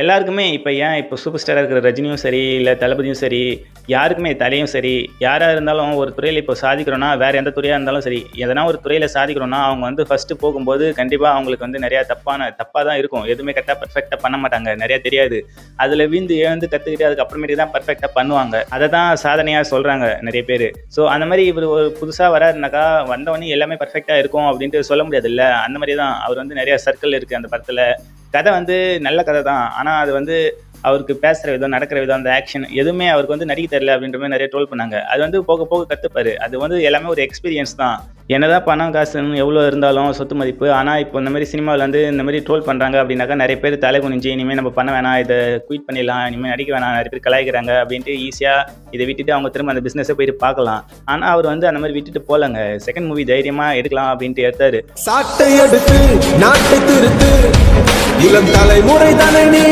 எல்லாருக்குமே இப்போ ஏன் இப்போ சூப்பர் ஸ்டாராக இருக்கிற ரஜினியும் சரி இல்லை தளபதியும் சரி யாருக்குமே தலையும் சரி யாராக இருந்தாலும் ஒரு துறையில் இப்போ சாதிக்கிறோன்னா வேறு எந்த துறையாக இருந்தாலும் சரி எதனா ஒரு துறையில் சாதிக்கிறோன்னா அவங்க வந்து ஃபஸ்ட்டு போகும்போது கண்டிப்பாக அவங்களுக்கு வந்து நிறையா தப்பான தப்பாக தான் இருக்கும். எதுவுமே கரெக்டாக பர்ஃபெக்டாக பண்ண மாட்டாங்க. நிறையா தெரியாது. அதில் வீந்து எழுந்து கற்றுக்கிட்டு அதுக்கப்புறமேட்டு தான் பர்ஃபெக்டாக பண்ணுவாங்க. அதை தான் சாதனையாக சொல்கிறாங்க நிறைய பேர். ஸோ அந்த மாதிரி இவர் ஒரு புதுசாக வராருனாக்கா வந்தவொடனே எல்லாமே பர்ஃபெக்டாக இருக்கும் அப்படின்ட்டு சொல்ல முடியாதுல்ல? அந்த மாதிரி தான் அவர் வந்து நிறையா சர்க்கிள் இருக்குது அந்த படத்தில். கதை வந்து நல்ல கதை தான். ஆனால் அது வந்து அவருக்கு பேசுகிற விதம் நடக்கிற விதம் அந்த ஆக்ஷன் எதுவுமே அவருக்கு வந்து நடிக்க தெரியல அப்படின்ற மாதிரி நிறைய ட்ரோல் பண்ணாங்க. அது வந்து போக போக கற்றுப்பாரு அது வந்து எல்லாமே ஒரு எக்ஸ்பீரியன்ஸ் தான். என்னதான் பணம் காசுன்னு எவ்வளோ இருந்தாலும் சொத்து மதிப்பு. ஆனால் இப்போ இந்த மாதிரி சினிமாவில் வந்து இந்த மாதிரி ட்ரோல் பண்ணுறாங்க அப்படின்னாக்கா நிறைய பேர் தலை குனிஞ்சு இனிமேல் நம்ம பண்ண வேணாம் இதை குயிட் பண்ணிடலாம் இனிமேல் நடிக்க வேணாம் நிறைய பேர் கலாய்க்கிறாங்க அப்படின்ட்டு ஈஸியாக இதை விட்டுட்டு அவங்க திரும்ப அந்த பிஸ்னஸை போயிட்டு பார்க்கலாம். ஆனால் அவர் வந்து அந்த மாதிரி விட்டுட்டு போகலங்க. செகண்ட் மூவி தைரியமாக எடுக்கலாம் அப்படின்ட்டு எடுத்தாரு. சாட்டை எடுத்து நாட்டை திருத்து. இளம் தலைமுறை தலை நீ